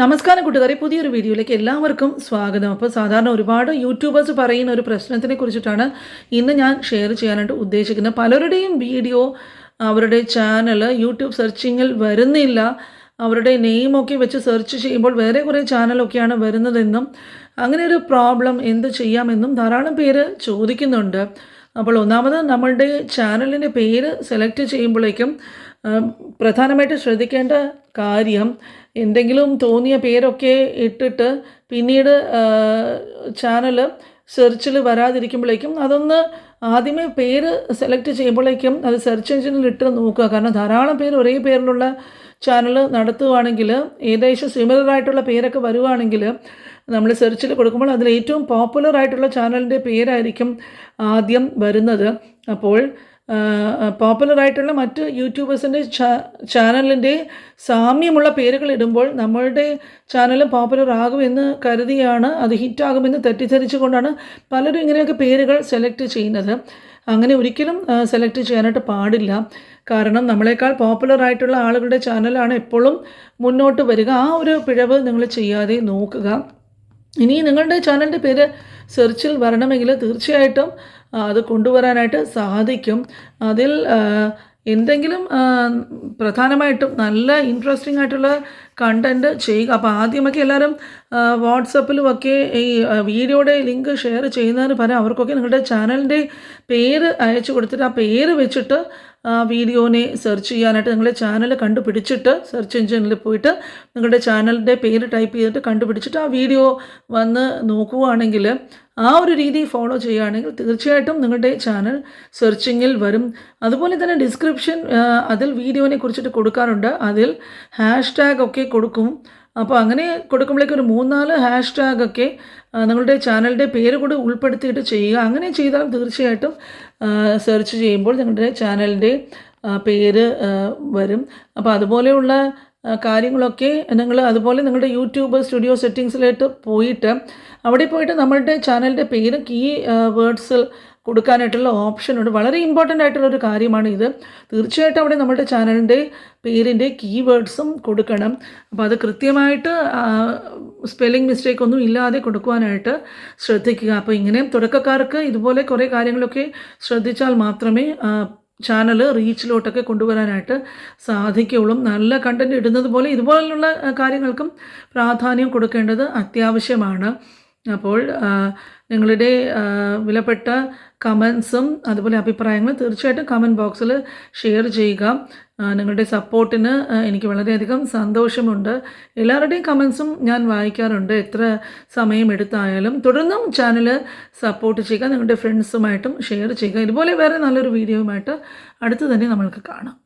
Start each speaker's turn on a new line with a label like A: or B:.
A: നമസ്കാരം കൂട്ടുകാരെ. പുതിയൊരു വീഡിയോയിലേക്ക് എല്ലാവർക്കും സ്വാഗതം. അപ്പോൾ സാധാരണ ഒരുപാട് യൂട്യൂബേഴ്സ് പറയുന്ന ഒരു പ്രശ്നത്തിനെ കുറിച്ചിട്ടാണ് ഇന്ന് ഞാൻ ഷെയർ ചെയ്യാനായിട്ട് ഉദ്ദേശിക്കുന്നത്. പലരുടെയും വീഡിയോ അവരുടെ ചാനൽ യൂട്യൂബ് സെർച്ചിങ്ങിൽ വരുന്നില്ല. അവരുടെ നെയിമൊക്കെ വെച്ച് സെർച്ച് ചെയ്യുമ്പോൾ വേറെ കുറേ ചാനലൊക്കെയാണ് വരുന്നതെന്നും അങ്ങനെ ഒരു പ്രോബ്ലം എന്ത് ചെയ്യാമെന്നും ധാരാളം പേര് ചോദിക്കുന്നുണ്ട്. അപ്പോൾ ഒന്നാമത് നമ്മളുടെ ചാനലിന്റെ പേര് സെലക്ട് ചെയ്യുമ്പോഴേക്കും പ്രധാനമായിട്ട് ശ്രദ്ധിക്കേണ്ട കാര്യം എന്തെങ്കിലും തോന്നിയ പേരൊക്കെ ഇട്ടിട്ട് പിന്നീട് ചാനൽ സെർച്ചിൽ വരാതിരിക്കുമ്പോഴേക്കും അതൊന്ന് ആദ്യമേ പേര് സെലക്ട് ചെയ്യുമ്പോഴേക്കും അത് സെർച്ച് എഞ്ചിനിൽ ഇട്ട് നോക്കുക. കാരണം ധാരാളം പേര് ഒരേ പേരിലുള്ള ചാനൽ നടത്തുവാണെങ്കിൽ ഏകദേശം സിമിലർ ആയിട്ടുള്ള പേരൊക്കെ വരുവാണെങ്കിൽ നമ്മൾ സെർച്ചിൽ കൊടുക്കുമ്പോൾ അതിൽ ഏറ്റവും പോപ്പുലർ ആയിട്ടുള്ള ചാനലിന്റെ പേരായിരിക്കും ആദ്യം വരുന്നത്. അപ്പോൾ പോപ്പുലറായിട്ടുള്ള മറ്റ് യൂട്യൂബേഴ്സിന്റെ ചാനലിന്റെ സാമ്യമുള്ള പേരുകൾ ഇടുമ്പോൾ നമ്മളുടെ ചാനലും പോപ്പുലർ ആകുമെന്ന് കരുതിയാണ് അത് ഹിറ്റാകുമെന്ന് തെറ്റിദ്ധരിച്ചുകൊണ്ടാണ് പലരും ഇങ്ങനെയൊക്കെ പേരുകൾ സെലക്ട് ചെയ്യുന്നത്. അങ്ങനെ ഒരിക്കലും സെലക്ട് ചെയ്യാനായിട്ട് പാടില്ല. കാരണം നമ്മളെക്കാൾ പോപ്പുലർ ആയിട്ടുള്ള ആളുകളുടെ ചാനലാണ് എപ്പോഴും മുന്നോട്ട് വരിക. ആ ഒരു പിഴവ് നിങ്ങൾ ചെയ്യാതെ നോക്കുക. ഇനി നിങ്ങളുടെ ചാനലിന്റെ പേര് സെർച്ചിൽ വരണമെങ്കിൽ തീർച്ചയായിട്ടും അത് കൊണ്ടുവരാനായിട്ട് സാധിക്കും. അതിൽ എന്തെങ്കിലും പ്രധാനമായിട്ടും നല്ല ഇൻട്രസ്റ്റിംഗ് ആയിട്ടുള്ള കണ്ടന്റ് ചെയ്യുക. അപ്പോൾ ആദ്യമൊക്കെ എല്ലാവരും വാട്സപ്പിലും ഒക്കെ ഈ വീഡിയോയുടെ ലിങ്ക് ഷെയർ ചെയ്യുന്നതിന് പകരം അവർക്കൊക്കെ നിങ്ങളുടെ ചാനലിന്റെ പേര് അയച്ചു കൊടുത്തിട്ട് ആ പേര് വെച്ചിട്ട് വീഡിയോനെ സെർച്ച് ചെയ്യാനായിട്ട് നിങ്ങളുടെ ചാനൽ കണ്ടുപിടിച്ചിട്ട് സെർച്ച് എഞ്ചിനിൽ പോയിട്ട് നിങ്ങളുടെ ചാനലിന്റെ പേര് ടൈപ്പ് ചെയ്തിട്ട് കണ്ടുപിടിച്ചിട്ട് ആ വീഡിയോ വന്ന് നോക്കുകയാണെങ്കിൽ ആ ഒരു രീതി ഫോളോ ചെയ്യുകയാണെങ്കിൽ തീർച്ചയായിട്ടും നിങ്ങളുടെ ചാനൽ സെർച്ചിങ്ങിൽ വരും. അതുപോലെ തന്നെ ഡിസ്ക്രിപ്ഷൻ അതിൽ വീഡിയോനെ കുറിച്ചിട്ട് കൊടുക്കാറുണ്ട്. അതിൽ ഹാഷ്ടാഗ് ഒക്കെ കൊടുക്കും. അപ്പോൾ അങ്ങനെ കൊടുക്കുമ്പോഴേക്കും ഒരു മൂന്നാൽ ഹാഷ് ടാഗ് ഒക്കെ നിങ്ങളുടെ ചാനലിന്റെ പേര് കൂടെ ഉൾപ്പെടുത്തിയിട്ട് ചെയ്യുക. അങ്ങനെ ചെയ്താൽ തീർച്ചയായിട്ടും സെർച്ച് ചെയ്യുമ്പോൾ നിങ്ങളുടെ ചാനലിന്റെ പേര് വരും. അപ്പോൾ അതുപോലെയുള്ള കാര്യങ്ങളൊക്കെ നിങ്ങൾ അതുപോലെ നിങ്ങളുടെ യൂട്യൂബ് സ്റ്റുഡിയോ സെറ്റിങ്സിലായിട്ട് പോയിട്ട് അവിടെ പോയിട്ട് നമ്മളുടെ ചാനലിന്റെ പേര് കീ വേർഡ്സിൽ കൊടുക്കാനായിട്ടുള്ള ഓപ്ഷൻ ഉണ്ട് വളരെ ഇമ്പോർട്ടന്റ് ആയിട്ടുള്ള ഒരു കാര്യമാണ് ഇത് തീർച്ചയായിട്ടും അവിടെ നമ്മുടെ ചാനലിന്റെ പേരിന്റെ കീവേഡ്സും കൊടുക്കണം. അപ്പോൾ അത് കൃത്യമായിട്ട് സ്പെല്ലിംഗ് മിസ്റ്റേക്ക് ഒന്നും ഇല്ലാതെ കൊടുക്കുവാനായിട്ട് ശ്രദ്ധിക്കുക. അപ്പോൾ ഇങ്ങനെ തുടക്കക്കാർക്ക് ഇതുപോലെ കുറേ കാര്യങ്ങളൊക്കെ ശ്രദ്ധിച്ചാൽ മാത്രമേ ചാനൽ റീച്ചിലോട്ടൊക്കെ കൊണ്ടുവരാനായിട്ട് സാധിക്കുകയുള്ളൂ. നല്ല കണ്ടന്റ് ഇടുന്നത് പോലെ ഇതുപോലുള്ള കാര്യങ്ങൾക്കും പ്രാധാന്യം കൊടുക്കേണ്ടത് അത്യാവശ്യമാണ്. അപ്പോൾ നിങ്ങളുടെ വിലപ്പെട്ട കമൻസും അതുപോലെ അഭിപ്രായങ്ങളും തീർച്ചയായിട്ടും കമന്റ് ബോക്സിൽ ഷെയർ ചെയ്യുക. നിങ്ങളുടെ സപ്പോർട്ടിന് എനിക്ക് വളരെയധികം സന്തോഷമുണ്ട്. എല്ലാവരുടെയും കമൻസും ഞാൻ വായിക്കാറുണ്ട്. എത്ര സമയം എടുത്തായാലും. തുടർന്നും ചാനൽ സപ്പോർട്ട് ചെയ്യുക. നിങ്ങളുടെ ഫ്രണ്ട്സുമായിട്ടും ഷെയർ ചെയ്യുക. ഇതുപോലെ വേറെ നല്ലൊരു വീഡിയോയുമായിട്ട് അടുത്ത് തന്നെ നമ്മൾക്ക് കാണാം.